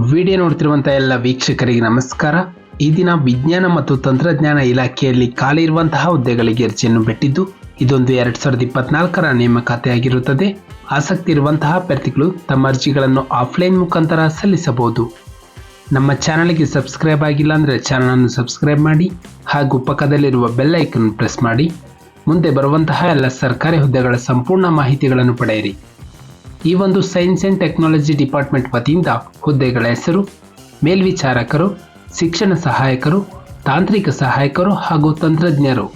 Video ನೋಡ್ತಿರುವಂತಹ ಎಲ್ಲ ವೀಕ್ಷಕರಿಗೆ ನಮಸ್ಕಾರ. ಈ ದಿನ ವಿಜ್ಞಾನ ಮತ್ತು ತಂತ್ರಜ್ಞಾನ ಇಲಾಖೆಯಲ್ಲಿ ಖಾಲಿ ಇರುವಂತಹ ಹುದ್ದೆಗಳಿಗೆ ಅರ್ಜಿಯನ್ನು ಬಿಟ್ಟಿದ್ದು, ಇದೊಂದು ಎರಡ್ ಸಾವಿರದ ಇಪ್ಪತ್ನಾಲ್ಕರ ನೇಮಕಾತಿ ಆಗಿರುತ್ತದೆ ಆಸಕ್ತಿ ಇರುವಂತಹ ಅಭ್ಯರ್ಥಿಗಳು ತಮ್ಮ ಅರ್ಜಿಗಳನ್ನು ಆಫ್ಲೈನ್ ಮುಖಾಂತರ ಸಲ್ಲಿಸಬಹುದು. ನಮ್ಮ ಚಾನಲ್ಗೆ ಸಬ್ಸ್ಕ್ರೈಬ್ ಆಗಿಲ್ಲ ಅಂದರೆ ಚಾನಲನ್ನು ಸಬ್ಸ್ಕ್ರೈಬ್ ಮಾಡಿ, ಹಾಗೂ ಪಕ್ಕದಲ್ಲಿರುವ ಬೆಲ್ ಐಕನ್ ಪ್ರೆಸ್ ಮಾಡಿ. ಮುಂದೆ ಬರುವಂತಹ ಎಲ್ಲ ಸರ್ಕಾರಿ ಹುದ್ದೆಗಳ ಸಂಪೂರ್ಣ ಮಾಹಿತಿಗಳನ್ನು ಪಡೆಯಿರಿ. ಈ ಒಂದು ಸೈನ್ಸ್ ಆ್ಯಂಡ್ ಟೆಕ್ನಾಲಜಿ ಡಿಪಾರ್ಟ್ಮೆಂಟ್ ವತಿಯಿಂದ ಹುದ್ದೆಗಳ ಹೆಸರು, ಮೇಲ್ವಿಚಾರಕರು, ಶಿಕ್ಷಣ ಸಹಾಯಕರು, ತಾಂತ್ರಿಕ ಸಹಾಯಕರು ಹಾಗೂ ತಂತ್ರಜ್ಞರು.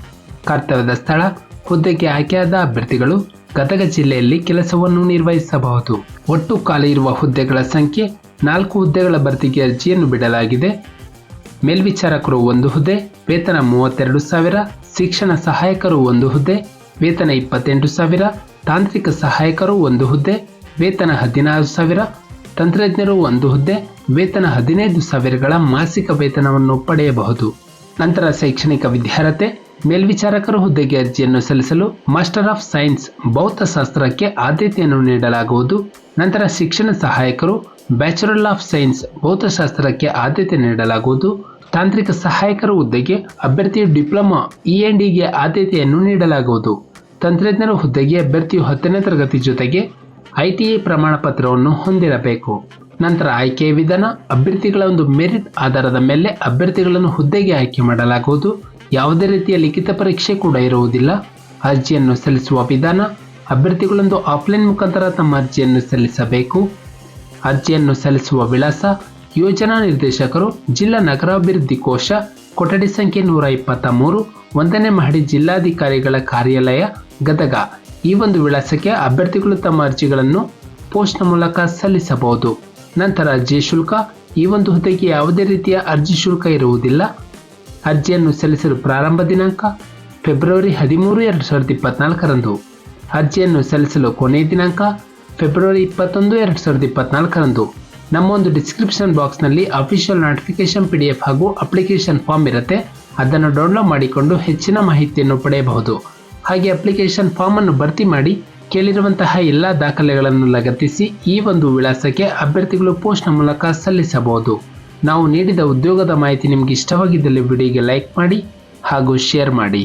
ಕರ್ತವ್ಯದ ಸ್ಥಳ, ಹುದ್ದೆಗೆ ಆಯ್ಕೆಯಾದ ಅಭ್ಯರ್ಥಿಗಳು, ಗದಗ ಜಿಲ್ಲೆಯಲ್ಲಿ ಕೆಲಸವನ್ನು ನಿರ್ವಹಿಸಬಹುದು. ಒಟ್ಟು ಖಾಲಿ ಇರುವ ಹುದ್ದೆಗಳ ಸಂಖ್ಯೆ ನಾಲ್ಕು ಹುದ್ದೆಗಳ ಭರ್ತಿಗೆ ಅರ್ಜಿಯನ್ನು ಬಿಡಲಾಗಿದೆ. ಮೇಲ್ವಿಚಾರಕರು ಒಂದು ಹುದ್ದೆ, ವೇತನ ಮೂವತ್ತೆರಡು ಸಾವಿರ, ಶಿಕ್ಷಣ ಸಹಾಯಕರು ಒಂದು ಹುದ್ದೆ, ವೇತನ ಇಪ್ಪತ್ತೆಂಟು ಸಾವಿರ, ತಾಂತ್ರಿಕ ಸಹಾಯಕರು ಒಂದು ಹುದ್ದೆ ವೇತನ ಹದಿನಾರು ಸಾವಿರ. ತಂತ್ರಜ್ಞರು ಒಂದು ಹುದ್ದೆ, ವೇತನ ಹದಿನೈದು ಸಾವಿರಗಳ ಮಾಸಿಕ ವೇತನವನ್ನು ಪಡೆಯಬಹುದು. ನಂತರ ಶೈಕ್ಷಣಿಕ ವಿದ್ಯಾರ್ಹತೆ, ಮೇಲ್ವಿಚಾರಕರು ಹುದ್ದೆಗೆ ಅರ್ಜಿಯನ್ನು ಸಲ್ಲಿಸಲು ಮಾಸ್ಟರ್ ಆಫ್ ಸೈನ್ಸ್ ಭೌತಶಾಸ್ತ್ರಕ್ಕೆ ಆದ್ಯತೆಯನ್ನು ನೀಡಲಾಗುವುದು. ನಂತರ ಶಿಕ್ಷಣ ಸಹಾಯಕರು ಬ್ಯಾಚುಲರ್ ಆಫ್ ಸೈನ್ಸ್ ಭೌತಶಾಸ್ತ್ರಕ್ಕೆ ಆದ್ಯತೆ ನೀಡಲಾಗುವುದು. ತಾಂತ್ರಿಕ ಸಹಾಯಕರ ಹುದ್ದೆಗೆ ಅಭ್ಯರ್ಥಿ ಡಿಪ್ಲೊಮಾ ಇ ಎನ್ ಡಿಗೆ ಆದ್ಯತೆಯನ್ನು ನೀಡಲಾಗುವುದು. ತಂತ್ರಜ್ಞರ ಹುದ್ದೆಗೆ ಅಭ್ಯರ್ಥಿಯು ಹತ್ತನೇ ತರಗತಿ ಜೊತೆಗೆ ಐ ಟಿ ಪ್ರಮಾಣ ಪತ್ರವನ್ನು ಹೊಂದಿರಬೇಕು. ನಂತರ ಆಯ್ಕೆ ವಿಧಾನ, ಅಭ್ಯರ್ಥಿಗಳ ಒಂದು ಮೆರಿಟ್ ಆಧಾರದ ಮೇಲೆ ಅಭ್ಯರ್ಥಿಗಳನ್ನು ಹುದ್ದೆಗೆ ಆಯ್ಕೆ ಮಾಡಲಾಗುವುದು. ಯಾವುದೇ ರೀತಿಯ ಲಿಖಿತ ಪರೀಕ್ಷೆ ಕೂಡ ಇರುವುದಿಲ್ಲ. ಅರ್ಜಿಯನ್ನು ಸಲ್ಲಿಸುವ ವಿಧಾನ, ಅಭ್ಯರ್ಥಿಗಳೊಂದು ಆಫ್ಲೈನ್ ಮುಖಾಂತರ ತಮ್ಮ ಅರ್ಜಿಯನ್ನು ಸಲ್ಲಿಸಬೇಕು. ಅರ್ಜಿಯನ್ನು ಸಲ್ಲಿಸುವ ವಿಳಾಸ, ಯೋಜನಾ ನಿರ್ದೇಶಕರು, ಜಿಲ್ಲಾ ನಗರಾಭಿವೃದ್ಧಿ ಕೋಶ, ಕೊಠಡಿ ಸಂಖ್ಯೆ ನೂರ ಇಪ್ಪತ್ತ ಮೂರು, ಒಂದನೇ ಮಹಡಿ ಜಿಲ್ಲಾಧಿಕಾರಿಗಳ ಕಾರ್ಯಾಲಯ, ಗದಗ. ಈ ಒಂದು ವಿಳಾಸಕ್ಕೆ ಅಭ್ಯರ್ಥಿಗಳು ತಮ್ಮ ಅರ್ಜಿಗಳನ್ನು ಪೋಸ್ಟ್ನ ಮೂಲಕ ಸಲ್ಲಿಸಬಹುದು. ನಂತರ ಅರ್ಜಿ ಶುಲ್ಕ, ಈ ಒಂದು ಹುದ್ದೆಗೆ ಯಾವುದೇ ರೀತಿಯ ಅರ್ಜಿ ಶುಲ್ಕ ಇರುವುದಿಲ್ಲ. ಅರ್ಜಿಯನ್ನು ಸಲ್ಲಿಸಲು ಪ್ರಾರಂಭ ದಿನಾಂಕ ಫೆಬ್ರವರಿ ಹದಿಮೂರು, ಎರಡು ಸಾವಿರದ ಇಪ್ಪತ್ನಾಲ್ಕರಂದು. ಅರ್ಜಿಯನ್ನು ಸಲ್ಲಿಸಲು ಕೊನೆಯ ದಿನಾಂಕ ಫೆಬ್ರವರಿ ಇಪ್ಪತ್ತೊಂದು, ಎರಡು ಸಾವಿರದ ಇಪ್ಪತ್ನಾಲ್ಕರಂದು. ನಮ್ಮ ಒಂದು ಡಿಸ್ಕ್ರಿಪ್ಷನ್ ಬಾಕ್ಸ್ನಲ್ಲಿ official notification P D F ಹಾಗೂ ಅಪ್ಲಿಕೇಶನ್ ಫಾರ್ಮ್ ಇರುತ್ತೆ. ಅದನ್ನು ಡೌನ್ಲೋಡ್ ಮಾಡಿಕೊಂಡು ಹೆಚ್ಚಿನ ಮಾಹಿತಿಯನ್ನು ಪಡೆಯಬಹುದು. ಹಾಗೆ ಅಪ್ಲಿಕೇಶನ್ ಫಾರ್ಮ್ ಅನ್ನು ಭರ್ತಿ ಮಾಡಿ ಕೇಳಿರುವಂತಹ ಎಲ್ಲ ದಾಖಲೆಗಳನ್ನು ಲಗತ್ತಿಸಿ ಈ ಒಂದು ವಿಳಾಸಕ್ಕೆ ಅಭ್ಯರ್ಥಿಗಳು ಪೋಸ್ಟ್ನ ಮೂಲಕ ಸಲ್ಲಿಸಬಹುದು. ನಾವು ನೀಡಿದ ಉದ್ಯೋಗದ ಮಾಹಿತಿ ನಿಮಗೆ ಇಷ್ಟವಾಗಿದ್ದಲ್ಲಿ ವಿಡಿಯೋಗೆ ಲೈಕ್ ಮಾಡಿ ಹಾಗೂ ಶೇರ್ ಮಾಡಿ.